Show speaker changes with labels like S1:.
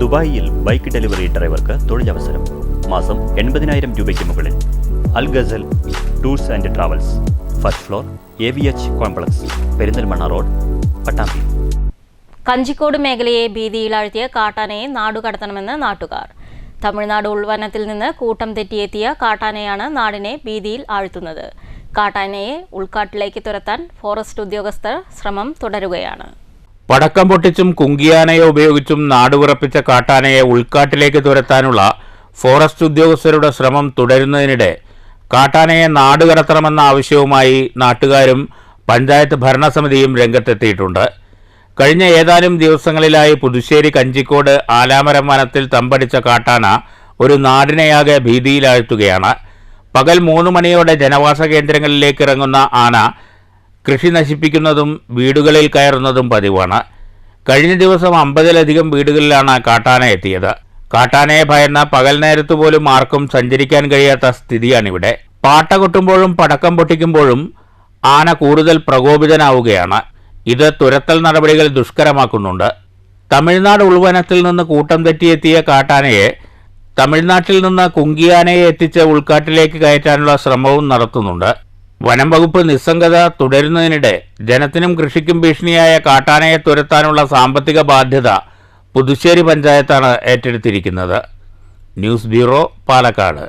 S1: ദുബായിയിൽ bike delivery ഡ്രൈവർക്ക് തൊഴിലവസരം. മാസം എൺപതിനായിരം രൂപയ്ക്ക് മുകളിൽ. Al Ghazal tours and travels. First floor A V H complex Perinthalmanna road Pattambi.
S2: Kanjikode മേഖലയെ ഭീതിയിലാഴ്ത്തിയ കാട്ടാനയെ നാടുകടത്തണമെന്ന് നാട്ടുകാർ. തമിഴ്നാട് ഉൾവനത്തിൽ നിന്ന് കൂട്ടം തെറ്റിയെത്തിയ കാട്ടാനയാണ് നാടിനെ ഭീതിയിൽ ആഴ്ത്തുന്നത്. കാട്ടാനയെ ഉൾക്കാട്ടിലേക്ക് തുരത്താൻ ഫോറസ്റ്റ് ഉദ്യോഗസ്ഥർ ശ്രമം തുടരുകയാണ്.
S3: പടക്കം പൊട്ടിച്ചും കുങ്കിയാനയെ ഉപയോഗിച്ചും നാടുവിറപ്പിച്ച കാട്ടാനയെ ഉൾക്കാട്ടിലേക്ക് തുരത്താനുള്ള ഫോറസ്റ്റ് ഉദ്യോഗസ്ഥരുടെ ശ്രമം തുടരുന്നതിനിടെ കാട്ടാനയെ നാടുകടത്തണമെന്ന ആവശ്യവുമായി നാട്ടുകാരും പഞ്ചായത്ത് ഭരണസമിതിയും രംഗത്തെത്തിയിട്ടുണ്ട്. കഴിഞ്ഞ ഏതാനും ദിവസങ്ങളിലായി പുതുശ്ശേരി കഞ്ചിക്കോട് ആലാമരം വനത്തിൽ തമ്പടിച്ച കാട്ടാന ഒരു നാടിനെയാകെ ഭീതിയിലാഴ്ത്തുകയാണ്. പകൽ മൂന്ന് മണിയോടെ ജനവാസ കേന്ദ്രങ്ങളിലേക്ക് ഇറങ്ങുന്ന ആന കൃഷി നശിപ്പിക്കുന്നതും വീടുകളിൽ കയറുന്നതും പതിവാണ്. കഴിഞ്ഞ ദിവസം അമ്പതിലധികം വീടുകളിലാണ് കാട്ടാന എത്തിയത്. കാട്ടാനയെ ഭയന്ന പകൽ നേരത്ത് പോലും ആർക്കും സഞ്ചരിക്കാൻ കഴിയാത്ത സ്ഥിതിയാണിവിടെ. പാട്ട കൊട്ടുമ്പോഴും പടക്കം പൊട്ടിക്കുമ്പോഴും ആന കൂടുതൽ പ്രകോപിതനാവുകയാണ്. ഇത് തുരത്തൽ നടപടികൾ ദുഷ്കരമാക്കുന്നുണ്ട്. തമിഴ്നാട് ഉൾവനത്തിൽ നിന്ന് കൂട്ടം തെറ്റിയെത്തിയ കാട്ടാനയെ തമിഴ്നാട്ടിൽ നിന്ന് കുങ്കിയാനയെ എത്തിച്ച് ഉൾക്കാട്ടിലേക്ക് കയറ്റാനുള്ള ശ്രമവും നടത്തുന്നുണ്ട്. വനം വകുപ്പ് നിസ്സംഗത തുടരുന്നതിനിടെ ജനത്തിനും കൃഷിക്കും ഭീഷണിയായ കാട്ടാനയെ തുരത്താനുള്ള സാമ്പത്തിക ബാധ്യത പുതുശ്ശേരി പഞ്ചായത്താണ് ഏറ്റെടുത്തിരിക്കുന്നത്. News bureau Palakkad.